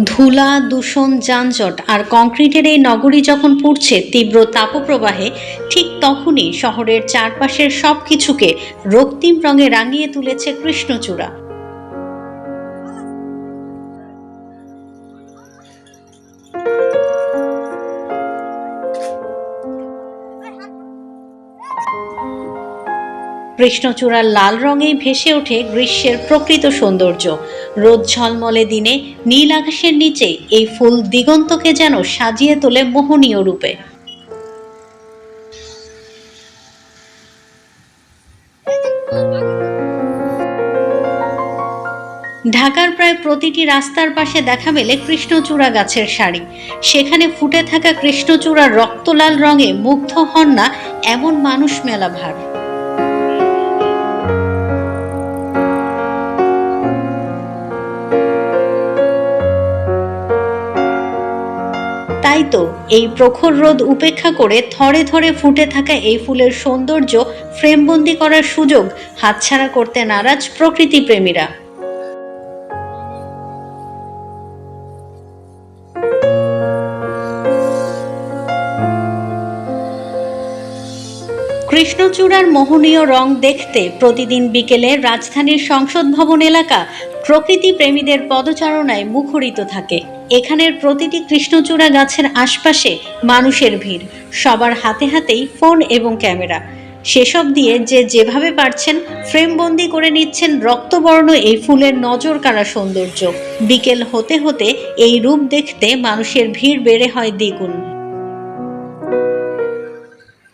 ধুলা, দূষণ, যানজট আর কংক্রিটের এই নগরী যখন পুড়ছে তীব্র তাপপ্রবাহে, ঠিক তখনই শহরের চারপাশের সব কিছুকে রক্তিম রঙে রাঙিয়ে তুলেছে কৃষ্ণচূড়া। কৃষ্ণচূড়ার লাল রঙেই ভেসে ওঠে গ্রীষ্মের প্রকৃত সৌন্দর্য। রোদ ঝলমলে দিনে, নীল আকাশের নিচে এই ফুল দিগন্তকে যেন সাজিয়ে তোলে মোহনীয় রূপে। ঢাকার প্রায় প্রতিটি রাস্তার পাশে দেখা মেলে কৃষ্ণচূড়া গাছের সারি। সেখানে ফুটে থাকা কৃষ্ণচূড়ার রক্তলাল রঙে মুগ্ধ হন না এমন মানুষ মেলা ভার তাই তো এই প্রখর রোদ উপেক্ষা করে থরে থরে ফুটে থাকা এই ফুলের সৌন্দর্য ফ্রেমবন্দি করার সুযোগ হাতছাড়া করতে নারাজ প্রকৃতি কৃষ্ণচূড়ার মোহনীয় রং দেখতে প্রতিদিন বিকেলে রাজধানীর সংসদ ভবন এলাকা প্রকৃতি প্রেমীদের পদচারণায় মুখরিত থাকে। এখানের প্রতিটি কৃষ্ণচূড়া গাছের আশপাশে মানুষের ভিড়। সবার হাতে হাতেই ফোন এবং ক্যামেরা। সেসব দিয়ে যে যেভাবে পারছেন ফ্রেমবন্দি করে নিচ্ছেন রক্তবর্ণ এই ফুলের নজর কাড়া সৌন্দর্য। বিকেল হতে হতে এই রূপ দেখতে মানুষের ভিড় বেড়ে হয় দ্বিগুণ।